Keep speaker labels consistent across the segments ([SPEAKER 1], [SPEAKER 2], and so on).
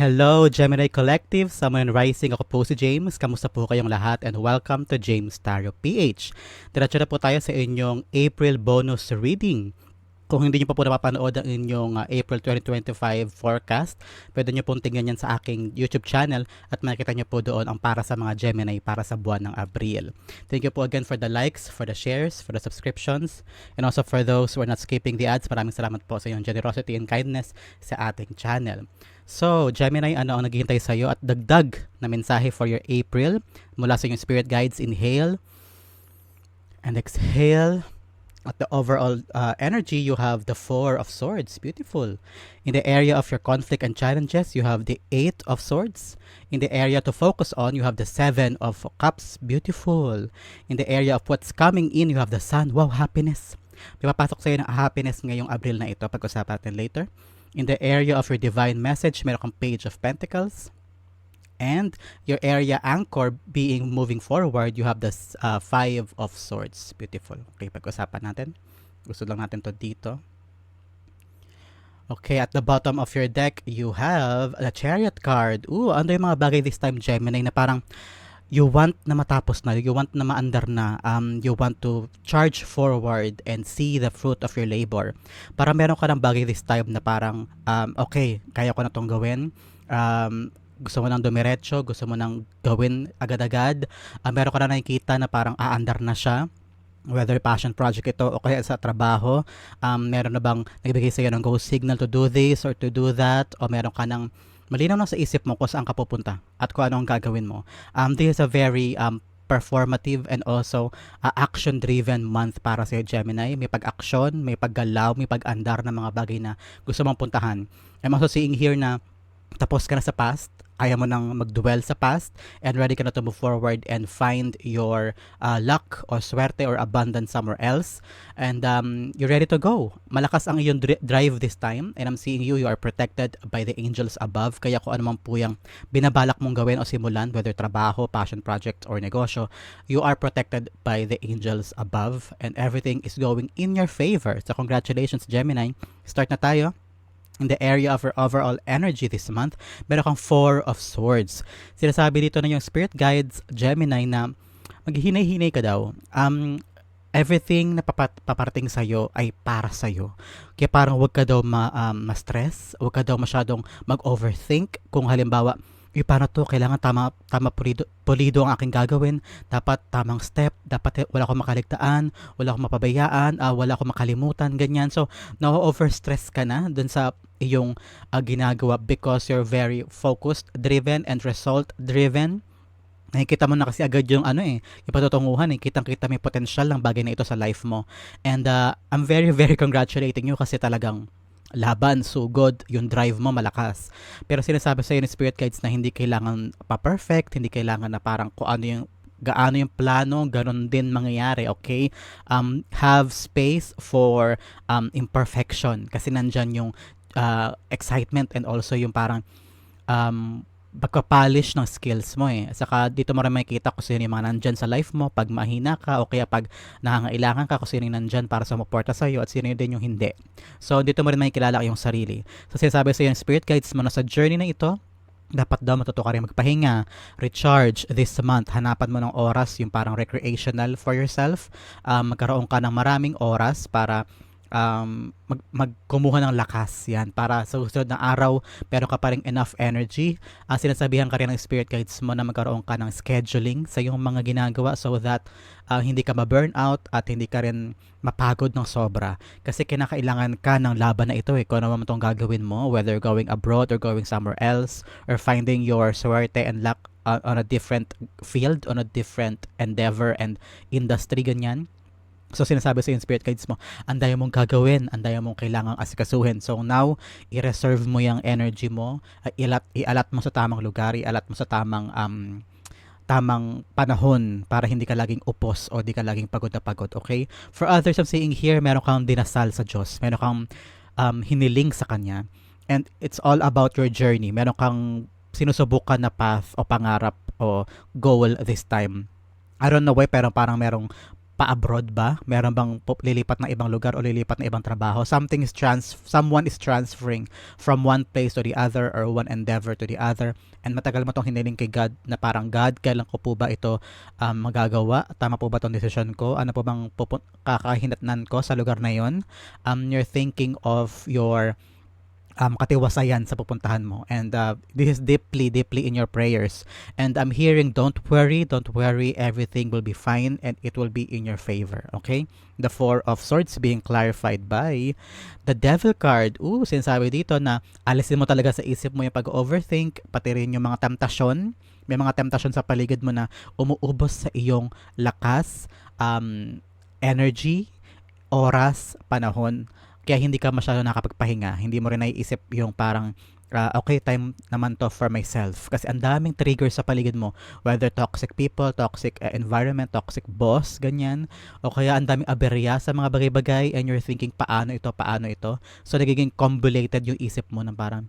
[SPEAKER 1] Hello, Gemini Collective, and Rising. Ako po si James. Kamusta po kayong lahat and welcome to James Tarot PH. Diretso na po tayo sa inyong April bonus reading. Kung hindi nyo pa po napapanood ang inyong uh, April 2025 forecast, pwede nyo pong tingnan yan sa aking YouTube channel at makikita nyo po doon ang para sa mga Gemini para sa buwan ng Abril. Thank you po again for the likes, for the shares, for the subscriptions, and also for those who are not skipping the ads. Maraming salamat po sa inyong generosity and kindness sa ating channel. So, Gemini, ano ang naghihintay sa iyo at dagdag na mensahe for your April mula sa inyong spirit guides. Inhale and exhale. At the overall uh, energy, you have the Four of Swords. Beautiful. In the area of your conflict and challenges, you have the Eight of Swords. In the area to focus on, you have the Seven of Cups. Beautiful. In the area of what's coming in, you have the Sun. Wow, happiness. May papasok sa'yo ng happiness ngayong Abril na ito. Pag-usapan natin later. In the area of your divine message, meron kang Page of Pentacles. And your area anchor being moving forward, you have the uh, Five of Swords. Beautiful. Okay, pag-usapan natin. Gusto lang natin to dito. Okay, at the bottom of your deck, you have the Chariot card. Ooh, ano yung mga bagay this time, Gemini, na parang you want na matapos na, you want na maandar na, um, you want to charge forward and see the fruit of your labor. Para meron ka ng bagay this time na parang, um, okay, kaya ko na tong gawin. Um, gusto mo nang dumiretso, gusto mo nang gawin agad-agad. Uh, meron ka na nakikita na parang aandar na siya whether passion project ito o kaya sa trabaho, um, meron na bang nagbigay sa'yo ng go signal to do this or to do that o meron ka ng malinaw na sa isip mo kung saan ka pupunta at kung ano ang gagawin mo. Um, this is a very um, performative and also uh, action-driven month para sa Gemini. May pag-action, may paggalaw, may pag-andar ng mga bagay na gusto mong puntahan. I'm also seeing here na tapos ka na sa past, ayaw mo nang mag-dwell sa past, and ready ka na to move forward and find your uh, luck or swerte or abundance somewhere else. And um, you're ready to go. Malakas ang iyong dri- drive this time, and I'm seeing you, you are protected by the angels above. Kaya kung man po binabalak mong gawin o simulan, whether trabaho, passion project, or negosyo, you are protected by the angels above, and everything is going in your favor. So congratulations, Gemini. Start na tayo in the area of your overall energy this month, meron kang Four of Swords. Sinasabi dito na yung Spirit Guides, Gemini, na maghinay-hinay ka daw. Um, everything na paparating sa'yo ay para sa'yo. Kaya parang wag ka daw ma, um, ma-stress, wag ka daw masyadong mag-overthink. Kung halimbawa, eh, paano to? Kailangan tama, tama pulido, pulido ang aking gagawin. Dapat tamang step. Dapat eh, wala akong makaligtaan. Wala akong mapabayaan. Uh, wala akong makalimutan. Ganyan. So, na-overstress ka na dun sa iyong uh, ginagawa because you're very focused, driven, and result-driven nakikita mo na kasi agad yung ano eh, yung patutunguhan eh, kitang-kita may potential ng bagay na ito sa life mo. And uh, I'm very, very congratulating you kasi talagang laban, sugod, yung drive mo malakas. Pero sinasabi sa ni Spirit Guides na hindi kailangan pa-perfect, hindi kailangan na parang kung ano yung gaano yung plano, ganun din mangyayari, okay? Um, have space for um, imperfection kasi nandyan yung uh, excitement and also yung parang um, pagka-polish ng skills mo eh. Saka dito mo rin makikita kung sino yung mga nandyan sa life mo pag mahina ka o kaya pag nangangailangan ka kung sino yung nandyan para sumuporta sa iyo at sino din yung hindi. So dito mo rin makikilala yung sarili. So sinasabi sa iyo ng spirit guides mo na sa journey na ito, dapat daw matuto ka rin magpahinga, recharge this month. Hanapan mo ng oras yung parang recreational for yourself. Um, magkaroon ka ng maraming oras para um, mag, magkumuha ng lakas yan para sa susunod na araw pero ka pa rin enough energy. Uh, sinasabihan ka rin ng spirit guides mo na magkaroon ka ng scheduling sa iyong mga ginagawa so that uh, hindi ka ma-burn out at hindi ka rin mapagod ng sobra. Kasi kinakailangan ka ng laban na ito eh kung ano man itong gagawin mo whether going abroad or going somewhere else or finding your swerte and luck uh, on a different field on a different endeavor and industry ganyan So sinasabi sa yung spirit guides mo, anday mong gagawin, anday mong kailangang asikasuhin. So now, i-reserve mo yung energy mo, ialat, ialat mo sa tamang lugar, ialat mo sa tamang um, tamang panahon para hindi ka laging upos o di ka laging pagod na pagod, okay? For others, I'm saying here, meron kang dinasal sa Diyos, meron kang um, hiniling sa Kanya, and it's all about your journey. Meron kang sinusubukan na path o pangarap o goal this time. I don't know why, pero parang merong pa-abroad ba? Meron bang lilipat ng ibang lugar o lilipat ng ibang trabaho? Something is trans someone is transferring from one place to the other or one endeavor to the other. And matagal mo tong hiniling kay God na parang God, kailan ko po ba ito um, magagawa? Tama po ba tong decision ko? Ano po bang pupun- kakahinatnan ko sa lugar na yon? Um, you're thinking of your um, katiwasayan sa pupuntahan mo. And uh, this is deeply, deeply in your prayers. And I'm hearing, don't worry, don't worry, everything will be fine and it will be in your favor. Okay? The Four of Swords being clarified by the Devil card. Ooh, sinasabi dito na alisin mo talaga sa isip mo yung pag-overthink, pati rin yung mga temptasyon. May mga temptasyon sa paligid mo na umuubos sa iyong lakas, um, energy, oras, panahon kaya hindi ka masyado nakapagpahinga. Hindi mo rin naiisip yung parang uh, okay, time naman to for myself. Kasi ang daming triggers sa paligid mo. Whether toxic people, toxic uh, environment, toxic boss, ganyan. O kaya ang daming aberya sa mga bagay-bagay and you're thinking, paano ito, paano ito. So, nagiging convoluted yung isip mo ng parang,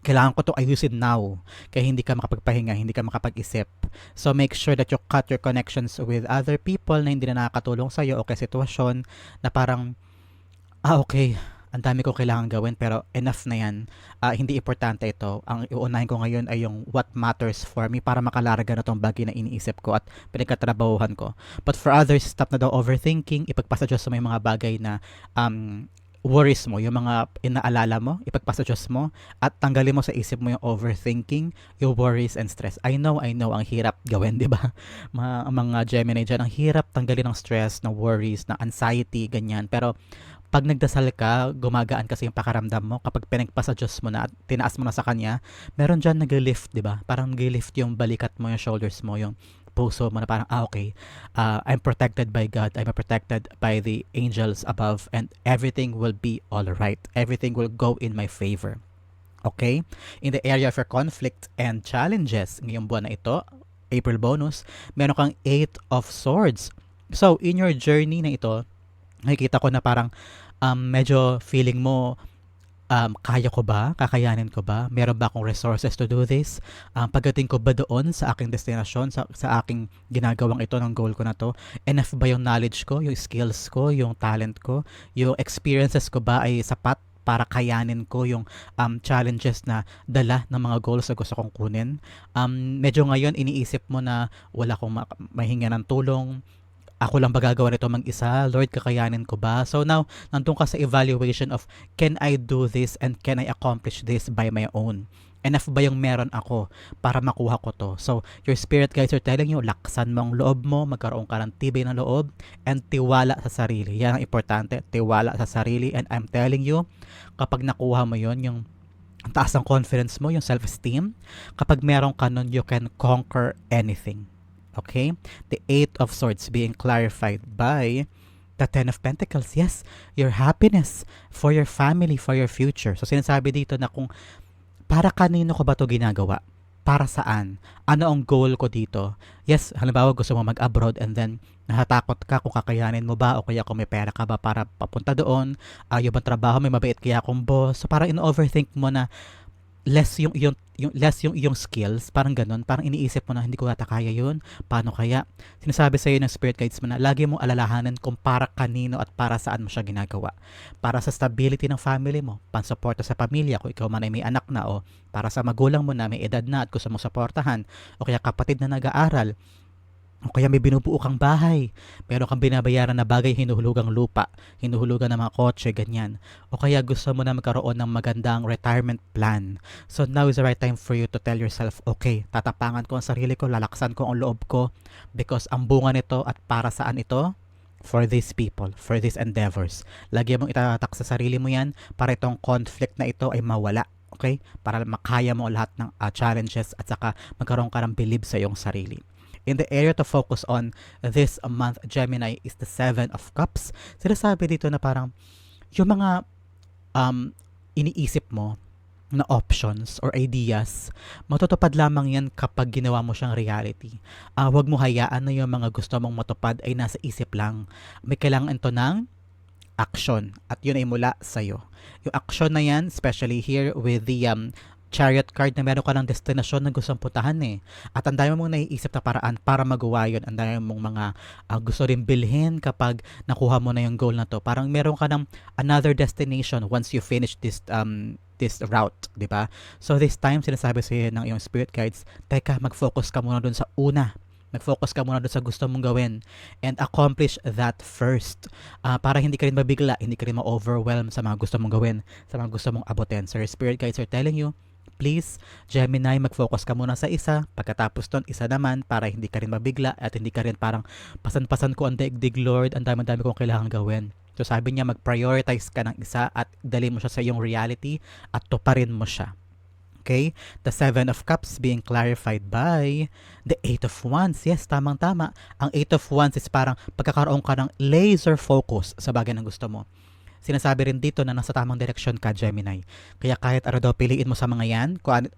[SPEAKER 1] kailangan ko to ayusin now. Kaya hindi ka makapagpahinga, hindi ka makapag-isip. So make sure that you cut your connections with other people na hindi na nakakatulong sa'yo o kaya sitwasyon na parang ah okay, ang dami ko kailangan gawin pero enough na yan. Ah, hindi importante ito. Ang iuunahin ko ngayon ay yung what matters for me para makalarga na tong bagay na iniisip ko at pinagkatrabahuhan ko. But for others, stop na daw overthinking. Ipagpasa Diyos sa may mga bagay na um, worries mo, yung mga inaalala mo, ipagpasa Diyos mo, at tanggalin mo sa isip mo yung overthinking, yung worries and stress. I know, I know, ang hirap gawin, di ba? Mga, mga Gemini dyan, ang hirap tanggalin ng stress, ng worries, ng anxiety, ganyan. Pero pag nagdasal ka, gumagaan kasi yung pakaramdam mo. Kapag pinagpa sa Diyos mo na at tinaas mo na sa Kanya, meron dyan nag-lift, di ba? Parang nag-lift yung balikat mo, yung shoulders mo, yung puso mo na parang, ah, okay, uh, I'm protected by God, I'm protected by the angels above, and everything will be all right. Everything will go in my favor. Okay? In the area of your conflict and challenges, ngayong buwan na ito, April bonus, meron kang Eight of Swords. So, in your journey na ito, nakikita ko na parang um, medyo feeling mo um, kaya ko ba? Kakayanin ko ba? Meron ba akong resources to do this? Um, pagdating ko ba doon sa aking destinasyon, sa, sa aking ginagawang ito ng goal ko na to? Enough ba yung knowledge ko, yung skills ko, yung talent ko? Yung experiences ko ba ay sapat para kayanin ko yung um, challenges na dala ng mga goals na gusto kong kunin. Um, medyo ngayon iniisip mo na wala akong ma- mahinga ng tulong, ako lang ba gagawa nito mag-isa? Lord, kakayanin ko ba? So now, nandun ka sa evaluation of, can I do this and can I accomplish this by my own? Enough ba yung meron ako para makuha ko to? So, your spirit guides are telling you, laksan mo ang loob mo, magkaroon ka ng tibay ng loob, and tiwala sa sarili. Yan ang importante, tiwala sa sarili. And I'm telling you, kapag nakuha mo yon yung ang taas ng confidence mo, yung self-esteem, kapag meron ka nun, you can conquer anything. Okay? The Eight of Swords being clarified by the Ten of Pentacles. Yes, your happiness for your family, for your future. So sinasabi dito na kung para kanino ko ba to ginagawa? Para saan? Ano ang goal ko dito? Yes, halimbawa gusto mo mag-abroad and then nahatakot ka kung kakayanin mo ba o kaya kung may pera ka ba para papunta doon. Uh, yung bang trabaho, may mabait kaya akong boss. So parang in-overthink mo na less yung yung, yung less yung iyong skills, parang ganun, parang iniisip mo na hindi ko yata kaya yun, paano kaya? Sinasabi sa iyo ng spirit guides mo na lagi mo alalahanan kung para kanino at para saan mo siya ginagawa. Para sa stability ng family mo, pansuporta sa pamilya kung ikaw man ay may anak na o para sa magulang mo na may edad na at gusto mo suportahan o kaya kapatid na nag-aaral o kaya may binubuo kang bahay, pero kang binabayaran na bagay hinuhulugang lupa, hinuhulugan ng mga kotse, ganyan. O kaya gusto mo na magkaroon ng magandang retirement plan. So now is the right time for you to tell yourself, okay, tatapangan ko ang sarili ko, lalaksan ko ang loob ko, because ang bunga nito at para saan ito? For these people, for these endeavors. Lagi mong itatak sa sarili mo yan para itong conflict na ito ay mawala okay? Para makaya mo lahat ng uh, challenges at saka magkaroon ka ng believe sa iyong sarili in the area to focus on this month, Gemini, is the Seven of Cups. Sinasabi dito na parang yung mga um, iniisip mo na options or ideas, matutupad lamang yan kapag ginawa mo siyang reality. Uh, huwag mo hayaan na yung mga gusto mong matupad ay nasa isip lang. May kailangan ito ng action at yun ay mula sa'yo. Yung action na yan, especially here with the um, chariot card na meron ka ng destinasyon na gustong puntahan eh. At ang dami mong naiisip na paraan para magawa yun. Ang dami mong mga uh, gusto rin bilhin kapag nakuha mo na yung goal na to. Parang meron ka ng another destination once you finish this um, this route, di ba? So this time, sinasabi sa ng iyong spirit guides, teka, mag-focus ka muna dun sa una Nag-focus ka muna doon sa gusto mong gawin and accomplish that first. Uh, para hindi ka rin mabigla, hindi ka rin ma-overwhelm sa mga gusto mong gawin, sa mga gusto mong abutin. So your spirit guides are telling you, please, Gemini, mag-focus ka muna sa isa. Pagkatapos ton isa naman para hindi ka rin mabigla at hindi ka rin parang pasan-pasan ko ang daigdig, Lord, ang dami-dami kong kailangan gawin. So sabi niya, mag-prioritize ka ng isa at dali mo siya sa iyong reality at tuparin mo siya. Okay? The Seven of Cups being clarified by the Eight of Wands. Yes, tamang-tama. Ang Eight of Wands is parang pagkakaroon ka ng laser focus sa bagay na gusto mo. Sinasabi rin dito na nasa tamang direksyon ka, Gemini. Kaya kahit ano daw piliin mo sa mga yan,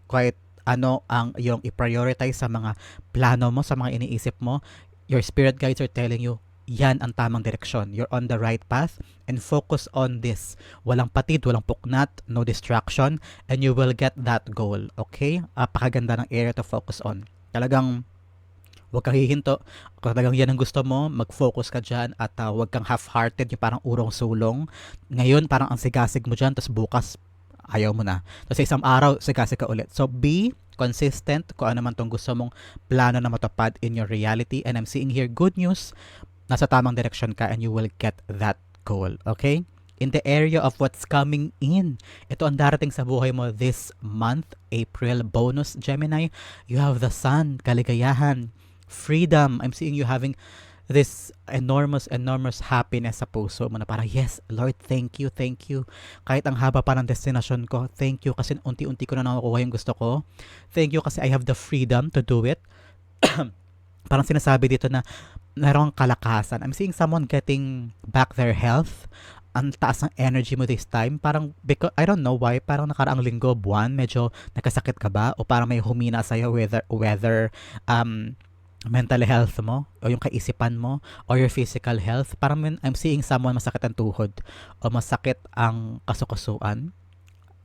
[SPEAKER 1] kahit ano ang yung i-prioritize sa mga plano mo, sa mga iniisip mo, your spirit guides are telling you, yan ang tamang direksyon. You're on the right path and focus on this. Walang patid, walang puknat, no distraction, and you will get that goal. Okay? Apakaganda ng area to focus on. Talagang Huwag kang hihinto. Kung talagang yan ang gusto mo, mag-focus ka dyan at uh, huwag kang half-hearted, yung parang urong sulong. Ngayon, parang ang sigasig mo dyan, tapos bukas, ayaw mo na. Tapos isang araw, sigasig ka ulit. So, be consistent kung ano man tong gusto mong plano na matupad in your reality. And I'm seeing here good news nasa tamang direction ka and you will get that goal. Okay? In the area of what's coming in, ito ang darating sa buhay mo this month, April, bonus Gemini, you have the sun, kaligayahan, freedom. I'm seeing you having this enormous, enormous happiness sa puso mo na parang, yes, Lord, thank you, thank you. Kahit ang haba pa ng destination ko, thank you kasi unti-unti ko na nakukuha yung gusto ko. Thank you kasi I have the freedom to do it. parang sinasabi dito na merong kalakasan. I'm seeing someone getting back their health. Ang taas ng energy mo this time. Parang, because, I don't know why, parang nakaraang linggo, buwan, medyo nakasakit ka ba? O parang may humina sa'yo whether, whether um, mental health mo, o yung kaisipan mo, or your physical health. Parang I'm seeing someone masakit ang tuhod, o masakit ang kasukusuan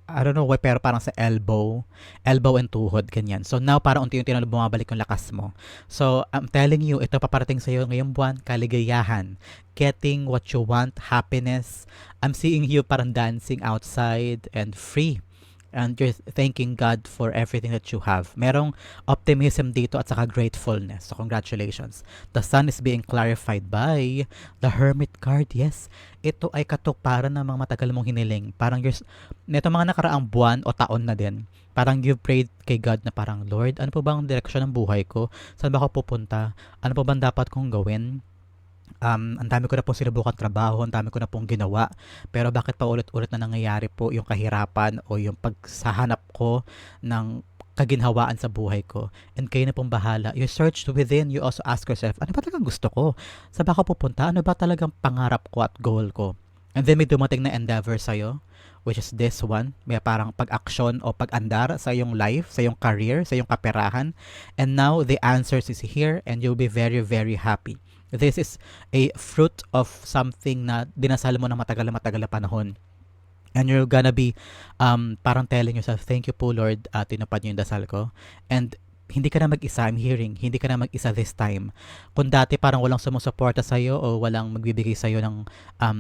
[SPEAKER 1] I don't know why, pero parang sa elbow, elbow and tuhod, ganyan. So now, parang unti-unti na bumabalik yung lakas mo. So, I'm telling you, ito paparating sa'yo ngayong buwan, kaligayahan. Getting what you want, happiness. I'm seeing you parang dancing outside and free and you're thanking God for everything that you have. Merong optimism dito at saka gratefulness. So congratulations. The sun is being clarified by the Hermit card. Yes, ito ay katuparan ng mga matagal mong hiniling. Parang you're, neto mga nakaraang buwan o taon na din. Parang you prayed kay God na parang, Lord, ano po ba ang direksyon ng buhay ko? Saan ba ako pupunta? Ano po ba dapat kong gawin? Um, ang dami ko na pong sinubukan trabaho, ang dami ko na pong ginawa. Pero bakit pa ulit-ulit na nangyayari po yung kahirapan o yung pagsahanap ko ng kaginhawaan sa buhay ko. And kayo na pong bahala. You search within, you also ask yourself, ano ba talagang gusto ko? Sa ba ako pupunta? Ano ba talagang pangarap ko at goal ko? And then may dumating na endeavor sa'yo, which is this one. May parang pag-action o pag-andar sa iyong life, sa iyong career, sa iyong kaperahan. And now, the answers is here and you'll be very, very happy. This is a fruit of something na dinasal mo ng matagal na matagal na panahon. And you're gonna be um, parang telling yourself, thank you po Lord, uh, tinupad niyo yung dasal ko. And hindi ka na mag-isa, I'm hearing, hindi ka na mag-isa this time. Kung dati parang walang sumusuporta sa'yo o walang magbibigay sa'yo ng um,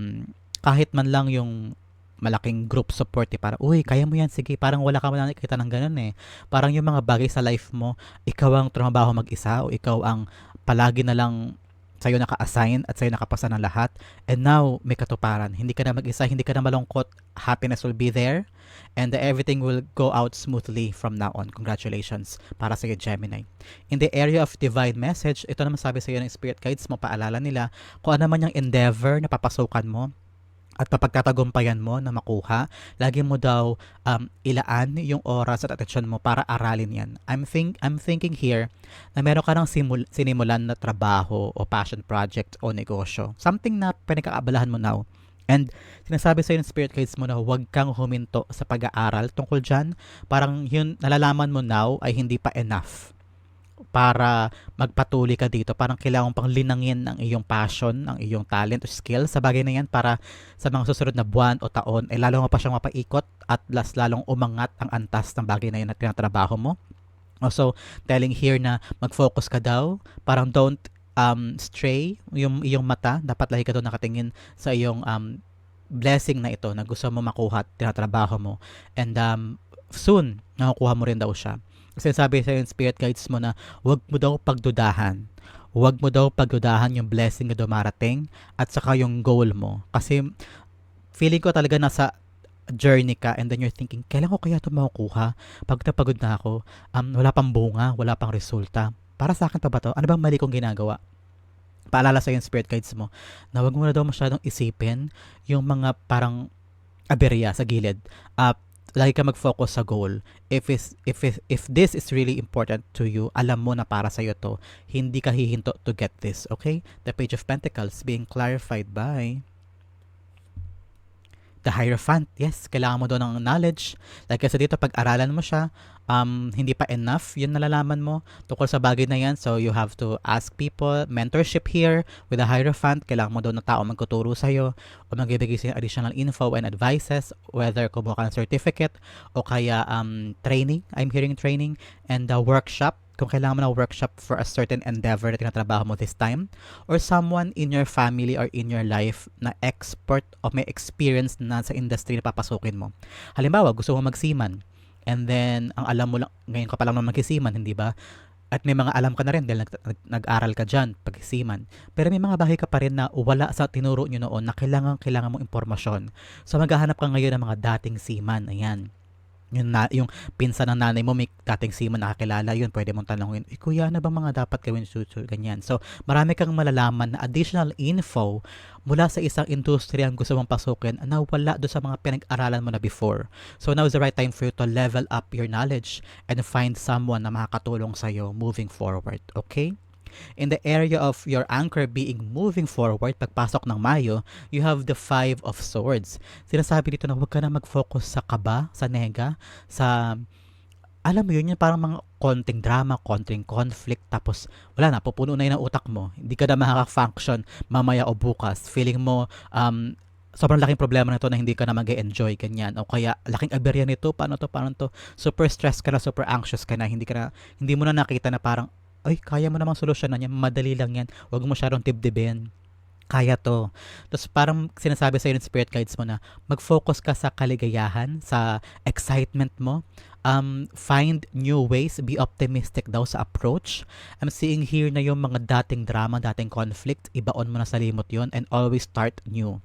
[SPEAKER 1] kahit man lang yung malaking group support eh. Parang, uy, kaya mo yan, sige. Parang wala ka man nakikita ng ganun eh. Parang yung mga bagay sa life mo, ikaw ang trabaho mag-isa o ikaw ang palagi na lang sa'yo naka-assign at sa'yo nakapasa ng lahat. And now, may katuparan. Hindi ka na mag-isa, hindi ka na malungkot. Happiness will be there. And everything will go out smoothly from now on. Congratulations para sa Gemini. In the area of divine message, ito naman sabi sa iyo ng spirit guides mo, paalala nila kung ano man yung endeavor na papasukan mo, at mapagtatagumpayan mo na makuha, lagi mo daw um, ilaan yung oras at atensyon mo para aralin yan. I'm, think, I'm thinking here na meron ka ng simul- sinimulan na trabaho o passion project o negosyo. Something na pinagkakaabalahan mo now. And sinasabi sa ng spirit guides mo na huwag kang huminto sa pag-aaral tungkol dyan. Parang yun nalalaman mo now ay hindi pa enough para magpatuloy ka dito. Parang kailangan pang linangin ang iyong passion, ang iyong talent o skill sa bagay na yan para sa mga susunod na buwan o taon, eh lalo mo pa siyang mapaikot at las lalong umangat ang antas ng bagay na yan na tinatrabaho mo. Also, telling here na mag-focus ka daw, parang don't um, stray yung iyong mata, dapat lagi ka doon nakatingin sa iyong um, blessing na ito na gusto mo makuha at tinatrabaho mo. And um, soon, nakukuha mo rin daw siya. Kasi sabi sa yung spirit guides mo na huwag mo daw pagdudahan. Huwag mo daw pagdudahan yung blessing na dumarating at saka yung goal mo. Kasi feeling ko talaga nasa journey ka and then you're thinking, kailan ko kaya ito makukuha? Pag napagod na ako, um, wala pang bunga, wala pang resulta. Para sa akin pa ba to? Ano bang mali kong ginagawa? Paalala sa yung spirit guides mo na huwag mo na daw masyadong isipin yung mga parang aberya sa gilid. Uh, lagi ka mag-focus sa goal. If is if is, if this is really important to you, alam mo na para sa iyo to. Hindi ka hihinto to get this, okay? The Page of Pentacles being clarified by the Hierophant. Yes, kailangan mo doon ng knowledge. Like kasi dito, pag-aralan mo siya, um, hindi pa enough yung nalalaman mo tungkol sa bagay na yan. So, you have to ask people, mentorship here with the Hierophant. Kailangan mo doon ng tao magtuturo sa'yo o magbibigay sa'yo additional info and advices, whether kumuha ka ng certificate o kaya um, training. I'm hearing training and the workshop kung kailangan mo ng workshop for a certain endeavor na tinatrabaho mo this time, or someone in your family or in your life na expert o may experience na sa industry na papasukin mo. Halimbawa, gusto mo magsiman, and then, ang alam mo lang, ngayon ka pa lang naman magsiman, hindi ba? At may mga alam ka na rin dahil nag, nag, nag-aral ka dyan, pagsiman. Pero may mga bahay ka pa rin na wala sa tinuro nyo noon na kailangan, kailangan mo impormasyon. So maghahanap ka ngayon ng mga dating seaman. Ayan yung, na, yung pinsan ng nanay mo may dating seaman nakakilala yun pwede mong tanongin eh kuya ano bang mga dapat gawin future ganyan. So marami kang malalaman na additional info mula sa isang industriya ang gusto mong pasukin na wala do sa mga pinag-aralan mo na before. So now is the right time for you to level up your knowledge and find someone na makakatulong sa'yo moving forward okay In the area of your anchor being moving forward, pagpasok ng Mayo, you have the Five of Swords. Sinasabi dito na huwag ka na mag-focus sa kaba, sa nega, sa alam mo yun, yung parang mga konting drama, konting conflict, tapos wala na, pupuno na yun ang utak mo. Hindi ka na makaka-function mamaya o bukas. Feeling mo, um, sobrang laking problema nito na hindi ka na mag enjoy ganyan. O kaya, laking aberya nito, paano to, paano to. Super stressed ka na, super anxious ka na, hindi ka na, hindi mo na nakita na parang, ay, kaya mo namang solusyonan yan, madali lang yan, huwag mo masyadong tibdibin kaya to. Tapos parang sinasabi sa ng spirit guides mo na mag-focus ka sa kaligayahan, sa excitement mo. Um, find new ways, be optimistic daw sa approach. I'm seeing here na yung mga dating drama, dating conflict, ibaon mo na sa limot yon and always start new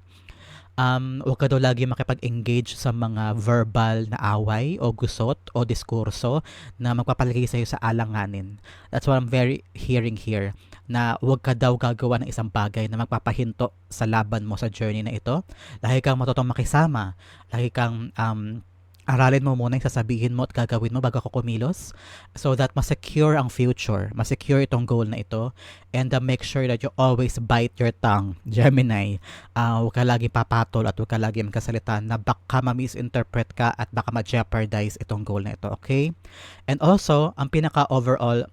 [SPEAKER 1] um, huwag ka daw lagi makipag-engage sa mga verbal na away o gusot o diskurso na magpapalagay sa'yo sa alanganin. That's what I'm very hearing here na huwag ka daw gagawa ng isang bagay na magpapahinto sa laban mo sa journey na ito. Lagi kang matutong makisama. Lagi kang um, aralin mo muna yung sasabihin mo at gagawin mo bago ako kumilos so that ma-secure ang future, ma-secure itong goal na ito and uh, make sure that you always bite your tongue, Gemini. Uh, huwag ka lagi papatol at huwag ka lagi magkasalita na baka ma-misinterpret ka at baka ma-jeopardize itong goal na ito, okay? And also, ang pinaka-overall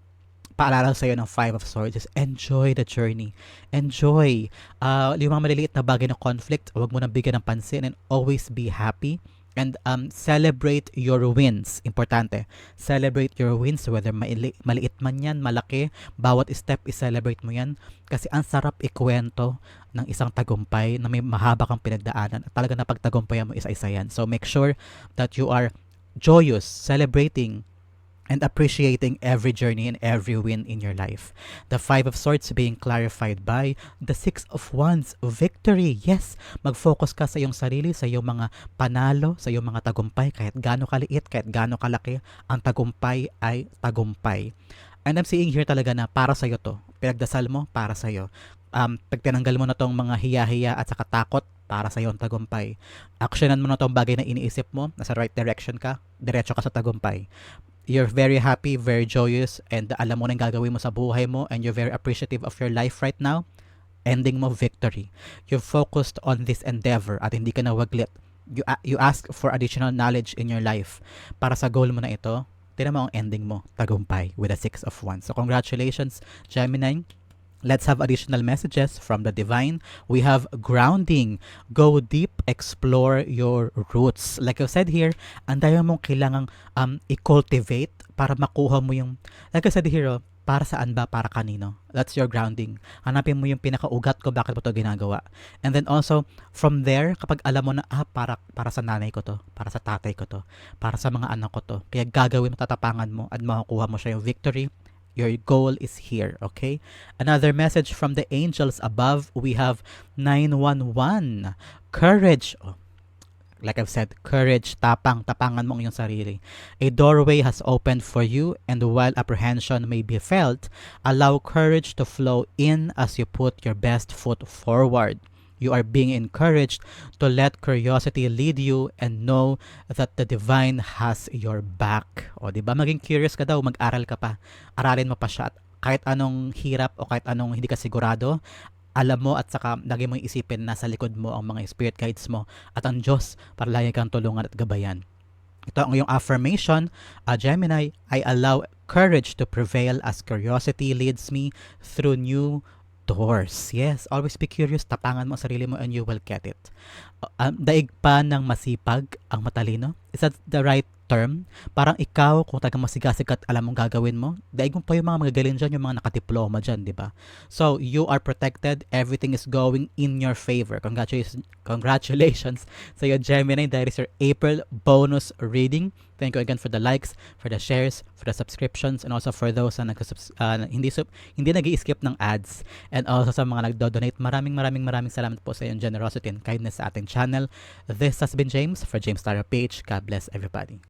[SPEAKER 1] paalala sa iyo ng Five of Swords is enjoy the journey. Enjoy. Uh, yung mga maliliit na bagay ng conflict, huwag mo nang bigyan ng pansin and always be happy and um, celebrate your wins. Importante. Celebrate your wins whether maili, maliit man yan, malaki. Bawat step i-celebrate mo yan kasi ang sarap ikwento ng isang tagumpay na may mahaba kang pinagdaanan at talaga napagtagumpayan mo isa-isa yan. So make sure that you are joyous, celebrating and appreciating every journey and every win in your life. The Five of Swords being clarified by the Six of Wands, victory. Yes, mag-focus ka sa iyong sarili, sa iyong mga panalo, sa iyong mga tagumpay, kahit gaano kaliit, kahit gaano kalaki, ang tagumpay ay tagumpay. And I'm seeing here talaga na para sa iyo to. Pinagdasal mo, para sa iyo. Um, pag tinanggal mo na tong mga hiya-hiya at saka takot, para sa iyo ang tagumpay. Actionan mo na tong bagay na iniisip mo, nasa right direction ka, diretso ka sa tagumpay you're very happy, very joyous, and alam mo na yung gagawin mo sa buhay mo, and you're very appreciative of your life right now, ending mo victory. You're focused on this endeavor at hindi ka na waglit. You, you ask for additional knowledge in your life para sa goal mo na ito, tinan mo ang ending mo, tagumpay with a six of wands. So congratulations, Gemini. Let's have additional messages from the divine. We have grounding. Go deep, explore your roots. Like I said here, ang dami mong kailangang um, i-cultivate para makuha mo yung, like I said here, oh, para saan ba, para kanino. That's your grounding. Hanapin mo yung pinakaugat ko, bakit mo to ginagawa. And then also, from there, kapag alam mo na, ah, para, para sa nanay ko to, para sa tatay ko to, para sa mga anak ko to, kaya gagawin mo, tatapangan mo, at makukuha mo siya yung victory, Your goal is here, okay? Another message from the angels above, we have 911. Courage. Oh, like I've said, courage, tapang, tapangan mo ang iyong sarili. A doorway has opened for you and while apprehension may be felt, allow courage to flow in as you put your best foot forward. You are being encouraged to let curiosity lead you and know that the divine has your back. O, di ba? Maging curious ka daw, mag-aral ka pa. Aralin mo pa siya at kahit anong hirap o kahit anong hindi ka sigurado, alam mo at saka lagi mong isipin nasa likod mo ang mga spirit guides mo at ang Diyos para lagi kang tulungan at gabayan. Ito ang iyong affirmation, uh, Gemini, I allow courage to prevail as curiosity leads me through new doors. Yes, always be curious, tapangan mo ang sarili mo and you will get it. Um, daig pa ng masipag ang matalino? Is that the right term? Parang ikaw, kung tagang masigasig at alam mong gagawin mo, daig mo pa yung mga magagaling dyan, yung mga nakadiploma dyan, di ba? So, you are protected, everything is going in your favor. Congratulations, congratulations sa iyo, Gemini. That is your April bonus reading. Thank you again for the likes, for the shares, for the subscriptions, and also for those na uh, hindi sub, hindi nag skip ng ads. And also sa mga nagdo-donate, maraming maraming maraming salamat po sa iyong generosity and kindness sa ating channel. This has been James for James Tara Page. God bless everybody.